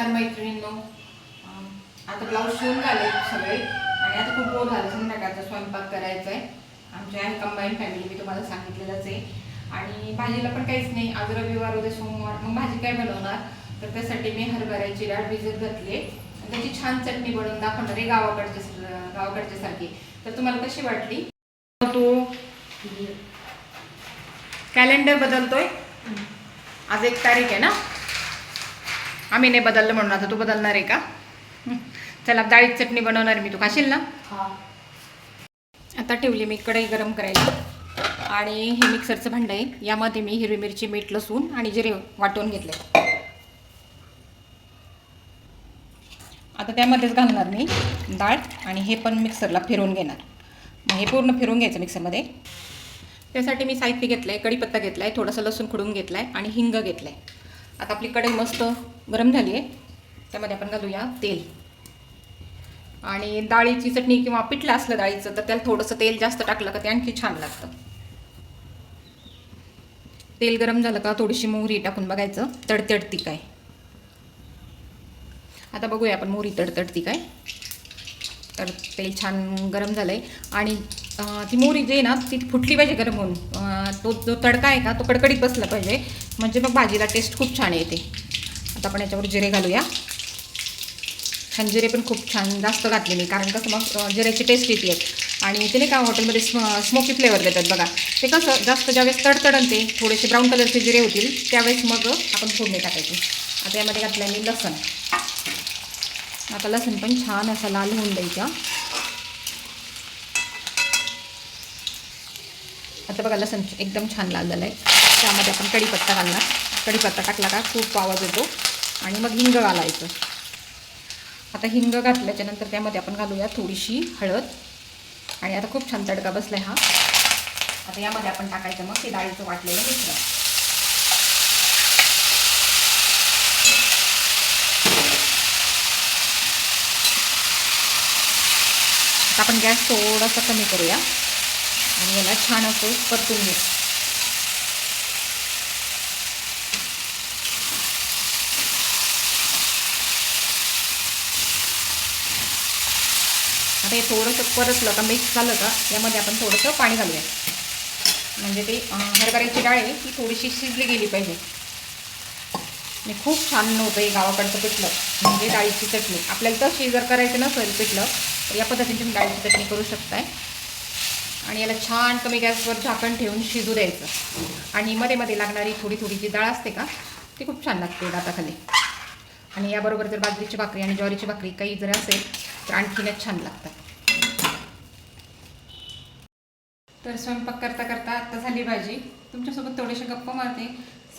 नमस्कार मैत्रिणींनो. आता ब्लाऊज शिवून झाले सगळे आणि आता खूप बोर झालं संध्याकाळचा स्वयंपाक करायचा आहे आमच्या आहे कंबाईन फॅमिली मी तुम्हाला सांगितलेलंच आहे. आणि भाजीला पण काहीच नाही. आज रविवार उद्या सोमवार. मग भाजी काय बनवणार? तर त्यासाठी मी हरभऱ्याची डाळ भिजत घातली आणि त्याची छान चटणी बनवून दाखवणार आहे गावाकडच्या गावाकडच्या सारखी. तर तुम्हाला कशी वाटली? तू कॅलेंडर बदलतोय? आज एक तारीख आहे ना? आम्ही नाही बदललं म्हणून. आता तू बदलणार आहे का. चला डाळीत चटणी बनवणार मी. तू खाशील ना? आता ठेवली मी कढई गरम करायला. आणि हे मिक्सरचं भांडं आहे. यामध्ये मी हिरवी मिरची मीठ लसूण आणि जिरे वाटून घेतले. आता त्यामध्येच घालणार मी डाळ आणि हे पण मिक्सरला फिरवून घेणार. मग हे पूर्ण फिरवून घ्यायचं मिक्सरमध्ये. त्यासाठी मी साहित्य घेतलं आहे कढीपत्ता घेतला आहे थोडासा लसूण खुडून घेतला आहे आणि हिंग घेतलं आहे आता आपली कढई मस्त गरम झाली आहे. त्यामध्ये आपण घालूया तेल. आणि डाळीची चटणी किंवा पिठलं असलं डाळीचं तर त्याला थोडंसं तेल जास्त टाकलं का ते आणखी छान लागतं. तेल गरम झालं का थोडीशी मोहरी टाकून बघायचं तडतडती काय. आता बघूया आपण मोहरी तडतडती काय. तर तेल छान गरम झालं आहे आणि ती मोहरी जी आहे ना ती फुटली पाहिजे गरम होऊन. तो जो तडका आहे का तो कडकडीत बसला पाहिजे. म्हणजे मग भाजीला टेस्ट खूप छान येते. आता आपण याच्यावर जिरे घालूया. छान जिरे पण खूप छान जास्त घातले मी कारण कसं मग जिऱ्याची टेस्ट येते. आणि ते नाही का हॉटेलमध्ये स्म स्मोकी फ्लेवर देतात बघा. ते कसं जास्त ज्यावेळेस तडतडन ते थोडेसे ब्राऊन कलरचे जिरे होतील त्यावेळेस मग आपण फोडणी टाकायची. आता यामध्ये घातलं मी लसण. आता लसूण पण छान असा लाल होऊन द्यायचा. आता बघा सं एकदम छान लाल झालं आहे त्यामध्ये आपण कढीपत्ता घालणार. कढीपत्ता टाकला का खूप आवाज येतो. आणि मग हिंग घालायचं. आता हिंग घातल्याच्यानंतर त्यामध्ये आपण घालूया थोडीशी हळद. आणि आता खूप छान तडका बसला आहे हा. आता यामध्ये आपण टाकायचं मग ते डाळीचं वाटलेलं मिश्रण. आता आपण गॅस थोडासा कमी करूया. आणि याला छान असं परतून घे. आता हे थोडंसं परतलं का मिक्स झालं का यामध्ये आपण थोडंसं पाणी घालूया. म्हणजे ते हरभऱ्याची डाळ आहे ती थोडीशी शिजली गेली पाहिजे. आणि खूप छान नव्हतं हे गावाकडचं पिठलं म्हणजे डाळीची चटणी. आपल्याला तशी जर करायचं नसेल पिठलं तर या पद्धतीने तुम्ही डाळीची चटणी करू शकताय. आणि याला छान कमी गॅसवर झाकण ठेवून शिजू द्यायचं. आणि मध्ये मध्ये लागणारी थोडी थोडी जी डाळ असते का ती खूप छान लागते दाताखाली. आणि याबरोबर जर बाजरीची भाकरी आणि ज्वारीची भाकरी काही जर असेल तर आणखीनच छान लागतात. तर स्वयंपाक करता करता आत्ता झाली भाजी. तुमच्यासोबत थोडेसे गप्पा मारते.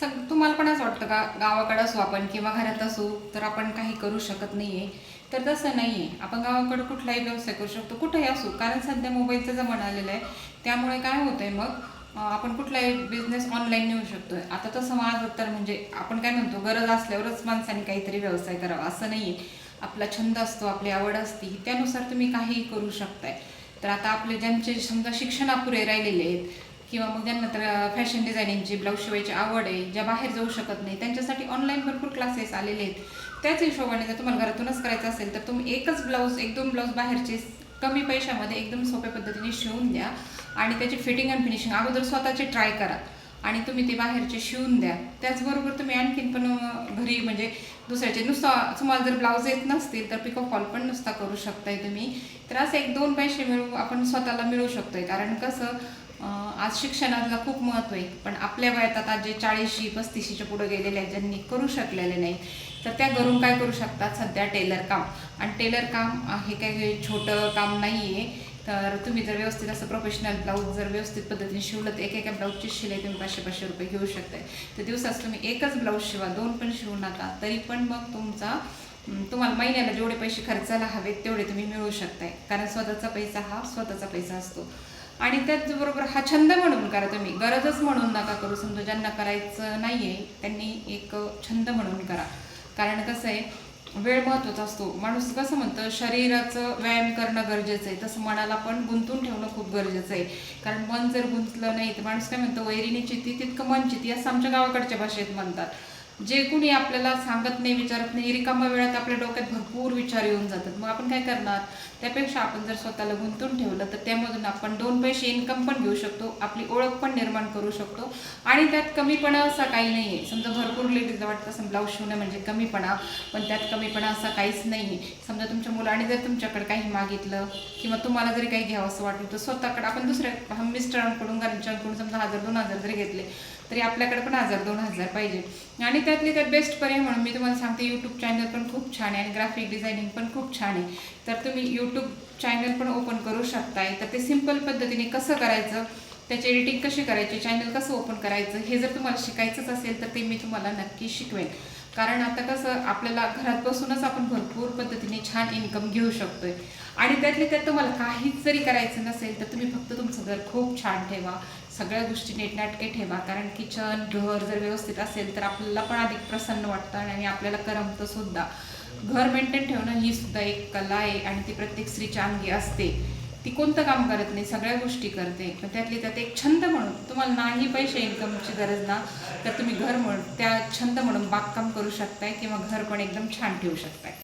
सग तुम्हाला पण असं वाटतं का गावाकडं असू आपण किंवा घरात असू तर आपण काही करू शकत नाही आहे तर तसं नाही आहे आपण गावाकडं कुठलाही व्यवसाय करू शकतो. कुठेही असू कारण सध्या मोबाईलचा जमाना आलेला आहे. त्यामुळे काय होतं आहे मग आपण कुठलाही बिझनेस ऑनलाईन नेऊ शकतो आता तसं माझं तर म्हणजे आपण काय म्हणतो गरज असल्यावरच माणसाने काहीतरी व्यवसाय करावा. असं नाही आहे आपला छंद असतो आपली आवड असती त्यानुसार तुम्ही काहीही करू शकताय. तर आता आपले ज्यांचे समजा शिक्षणापुरे राहिलेले आहेत किंवा मग ज्यांना तर फॅशन डिझायनिंगची ब्लाऊज शिवायची आवड आहे ज्या बाहेर जाऊ शकत नाही त्यांच्यासाठी ऑनलाईन भरपूर क्लासेस आलेले आहेत. त्याच हिशोबाने जर तुम्हाला घरातूनच करायचं असेल तर तुम्ही एकच ब्लाऊज एक दोन ब्लाऊज बाहेरचे कमी पैशामध्ये एकदम सोप्या पद्धतीने शिवून द्या. आणि त्याची फिटिंग अँड फिनिशिंग अगोदर स्वतःची ट्राय करा. आणि तुम्ही ते बाहेरचे शिवून द्या. त्याचबरोबर तुम्ही आणखीन पण घरी म्हणजे दुसऱ्याचे नुसता तुम्हाला जर ब्लाऊज येत नसतील तर पिकअप फॉल पण नुसता करू शकताय तुम्ही. तर असं एक दोन पैसे मिळू आपण स्वतःला मिळू शकतोय. कारण कसं आज शिक्षणाला खूप महत्त्व आहे. पण आपल्या वयात आता जे चाळीशी पस्तीशीच्या पुढे गेलेले आहेत ज्यांनी करू शकलेले नाही तर त्या घरून काय करू शकतात सध्या टेलर काम. आणि टेलर काम हे काही छोटं काम नाही आहे तर तुम्ही जर व्यवस्थित असं प्रोफेशनल ब्लाऊज जर व्यवस्थित पद्धतीने शिवलं तर एक एका ब्लाऊजची शिलाई तुम्ही पाचशे पाचशे रुपये घेऊ शकताय. तर दिवसात तुम्ही एकच ब्लाऊज शिवा दोन पण शिवू नका. तरी पण मग तुमचा तुम्हाला महिन्याला जेवढे पैसे खर्चायला हवेत तेवढे तुम्ही मिळवू शकताय. कारण स्वतःचा पैसा हा स्वतःचा पैसा असतो. आणि त्याचबरोबर हा छंद म्हणून करा तुम्ही. गरजच म्हणून नका करू. समजा ज्यांना करायचं नाही आहे त्यांनी एक छंद म्हणून करा. कारण कसं आहे वेळ महत्त्वाचा असतो. माणूस कसं म्हणतं शरीराचं व्यायाम करणं गरजेचं आहे. तसं मनाला पण गुंतून ठेवणं खूप गरजेचं आहे. कारण मन जर गुंतलं नाही तर माणूस काय म्हणतं वैरीने चिती तितकं मन चिती असं आमच्या गावाकडच्या भाषेत म्हणतात. जे कुणी आपल्याला सांगत नाही विचारत नाही रिकामा वेळात आपल्या डोक्यात भरपूर विचार येऊन जातात. मग आपण काय करणार? त्यापेक्षा आपण जर स्वतःला गुंतून ठेवलं तर त्यामधून आपण दोन पैसे इन्कम पण घेऊ शकतो आपली ओळख पण निर्माण करू शकतो. आणि त्यात कमीपणा असा काही नाही आहे समजा भरपूर लेडीजला वाटतं असं ब्लाऊज शिवणं म्हणजे कमीपणा पण त्यात कमीपणा असा काहीच नाही आहे समजा तुमच्या मुलाने जर तुमच्याकडे काही मागितलं किंवा तुम्हाला जरी काही घ्यावं असं वाटलं तर स्वतःकडे आपण दुसऱ्या हम मिस्टरांकडून घरच्यांकडून समजा हजार दोन हजार जरी घेतले तरी आपल्याकडे पण हजार दोन हजार पाहिजे. आणि आणि त्यातली त्यात बेस्ट पर्याय म्हणून मी तुम्हाला सांगते यूट्यूब चॅनल पण खूप छान आहे आणि ग्राफिक डिझायनिंग पण खूप छान आहे. तर तुम्ही यूट्यूब चॅनल पण ओपन करू शकताय. तर ते सिंपल पद्धतीने कसं करायचं त्याची एडिटिंग कशी करायची चॅनल कसं ओपन करायचं हे जर तुम्हाला शिकायचंच असेल तर ते मी तुम्हाला नक्की शिकवेन. कारण आता कसं आपल्याला घरात बसूनच आपण भरपूर पद्धतीने छान इन्कम घेऊ शकतोय. आणि त्यातले त्यात तुम्हाला काहीच जरी करायचं नसेल तर तुम्ही फक्त तुमचं घर खूप छान ठेवा. सगळ्या गोष्टी नेटनाटके ठेवा. कारण किचन घर जर व्यवस्थित असेल तर आपल्याला पण अधिक प्रसन्न वाटतं आणि आपल्याला करमतं सुद्धा. घर मेंटेन ठेवणं ही सुद्धा एक कला आहे आणि ती प्रत्येक स्त्रीच्या अंगी असते. ती कोणतं काम करत नाही सगळ्या गोष्टी करते. पण त्यातली त्यात एक छंद म्हणून तुम्हाला नाही पैसे इन्कमची गरज ना तर तुम्ही घर म्हणून त्या छंद म्हणून बागकाम करू शकताय किंवा घर पण एकदम छान ठेवू शकताय.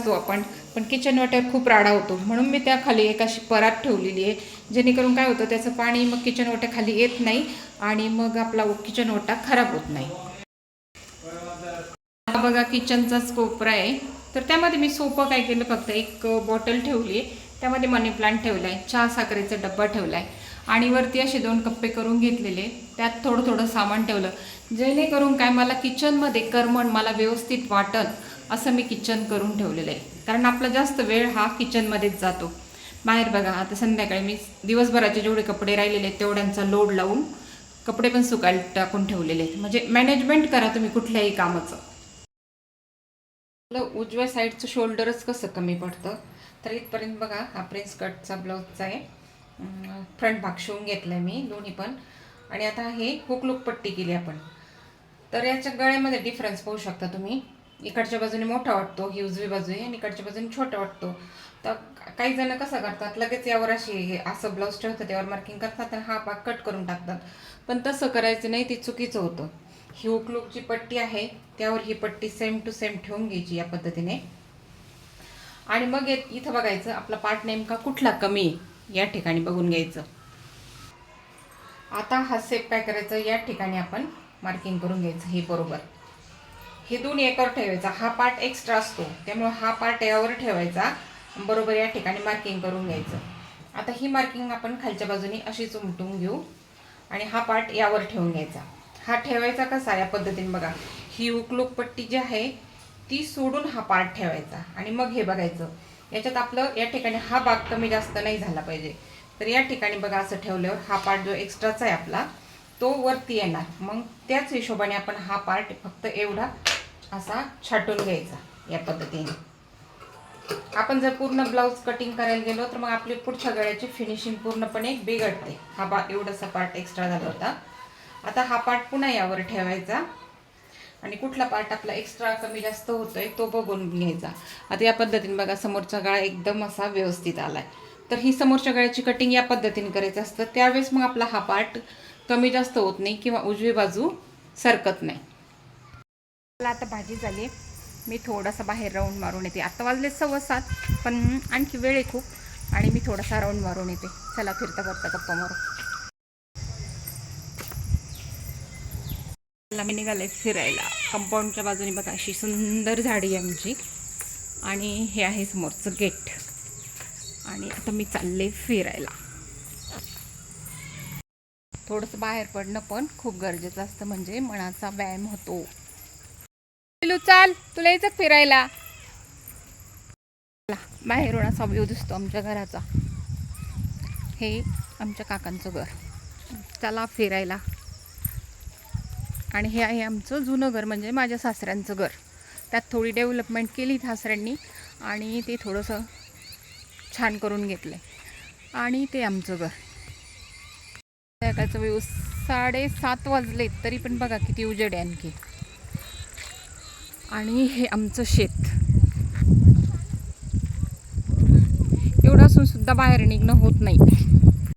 असतो आपण पण किचन वाट्यावर खूप राडा होतो. म्हणून मी त्या खाली एक अशी परात ठेवलेली आहे. जेणेकरून काय होतं त्याचं पाणी मग किचन वाट्या खाली येत नाही आणि मग आपला किचन ओटा खराब होत नाही. हा बघा किचनचाच कोपरा आहे. तर त्यामध्ये मी सोपं काय केलं फक्त एक बॉटल ठेवली आहे. त्यामध्ये मनी प्लांट ठेवला आहे. चहा साखरेचा डब्बा ठेवला आहे. आणि वरती असे दोन कप्पे करून घेतलेले त्यात थोडं थोडं सामान ठेवलं. जेणेकरून काय मला किचनमध्ये करमण मला व्यवस्थित वाटत असं मी किचन करून ठेवलेलं आहे. कारण आपला जास्त वेळ हा किचनमध्येच जातो. बाहेर बघा आता संध्याकाळी मी दिवसभराचे जेवढे कपडे राहिलेले आहेत तेवढ्यांचा लोड लावून कपडे पण सुकायला टाकून ठेवलेले आहेत. म्हणजे मॅनेजमेंट करा तुम्ही कुठल्याही कामाचं. आपलं उजव्या साईडचं शोल्डरच कसं कमी पडतं? तर इथपर्यंत बघा हा प्रिन्स कटचा ब्लाऊजचा आहे. फ्रंट भाग शिवून घेतला आहे मी दोन्ही पण. आणि आता हे हुकलुक पट्टी केली आपण. तर याच्या गळ्यामध्ये डिफरन्स पाहू शकता तुम्ही. इकडच्या बाजूने मोठा वाटतो ही उजवी बाजू आहे आणि इकडच्या बाजूने छोटा वाटतो. तर काही जण कसं करतात लगेच यावर अशी हे असं ब्लाऊज ठेवतात त्यावर मार्किंग करतात आणि हा भाग कट करून टाकतात. पण तसं करायचं नाही ते चुकीचं होतं. ही उकलूक जी पट्टी आहे त्यावर ही पट्टी सेम टू सेम ठेवून घ्यायची या पद्धतीने. आणि मग ये- इथं बघायचं आपला पार्ट नेमका कुठला कमी आहे या ठिकाणी बघून घ्यायचं. आता हा सेप काय करायचं या ठिकाणी आपण मार्किंग करून घ्यायचं हे बरोबर. हे दोन्ही एकावर ठेवायचा. हा पार्ट एक्स्ट्रा असतो. त्यामुळे हा पार्ट यावर ठेवायचा. बरोबर या ठिकाणी मार्किंग करून घ्यायचं. आता ही मार्किंग आपण खालच्या बाजूने अशीच उमटून घेऊ. आणि हा पार्ट यावर ठेवून घ्यायचा. हा ठेवायचा कसा? या पद्धतीने बघा. ही उकलूक पट्टी जी आहे ती सोडून हा पार्ट ठेवायचा. आणि मग हे बघायचं. याच्यात आपलं या ठिकाणी हा भाग कमी जास्त नाही झाला पाहिजे. तर या ठिकाणी बघा असं ठेवल्यावर हा पार्ट जो एक्स्ट्राचा आहे आपला तो वरती येणार. मग त्याच हिशोबाने आपण हा पार्ट फक्त एवढा असा छाटून घ्यायचा या पद्धतीने. आपण जर पूर्ण ब्लाऊज कटिंग करायला गेलो तर मग आपली पुढच्या गळ्याची फिनिशिंग पूर्णपणे बिघडते. हा बा एवढासा पार्ट एक्स्ट्रा झाला होता. आता हा पार्ट पुन्हा यावर ठेवायचा. आणि कुठला पार्ट आपला एक्स्ट्रा कमी जास्त होतोय तो बघून घ्यायचा. आता या पद्धतीने बघा समोरचा गळा एकदम असा व्यवस्थित आलाय. तर ही समोरच्या गळ्याची कटिंग या पद्धतीने करायचं असतं. त्यावेळेस मग आपला हा पार्ट कमी जास्त होत नाही किंवा उजवी बाजू सरकत नाही. मला आता भाजी झाली. मी थोडासा बाहेर राऊंड मारून येते. आता वाजले सव्वा सात पण आणखी वेळ आहे खूप. आणि मी थोडासा राऊंड मारून येते. चला फिरता फिरता गप्पा मारू. मला मी निघाले फिरायला. कंपाऊंडच्या बाजूने बघा अशी सुंदर झाडी आहे आमची. आणि हे आहे समोरचं गेट. आणि आता मी चालले फिरायला. थोडंसं बाहेर पडणं पण खूप गरजेचं असतं. म्हणजे मनाचा व्यायाम होतो. चाल तुला यायचं फिरायला. चला, बाहेरून असा व्ह्यू दिसतो आमच्या घराचा. हे आमच्या काकांचं घर. चला फिरायला. आणि हे आहे आमचं जुनं घर म्हणजे माझ्या सासऱ्यांचं घर. त्यात थोडी डेव्हलपमेंट केली सासऱ्यांनी आणि ते थोडंसं छान करून घेतलं. आणि ते आमचं घर. संध्याकाळचं व्यू साडेसात वाजले तरी पण बघा किती उजेड आहे आणखी. आणि हे आमचं शेत. एवढं असून सुद्धा बाहेर निघणं होत नाही.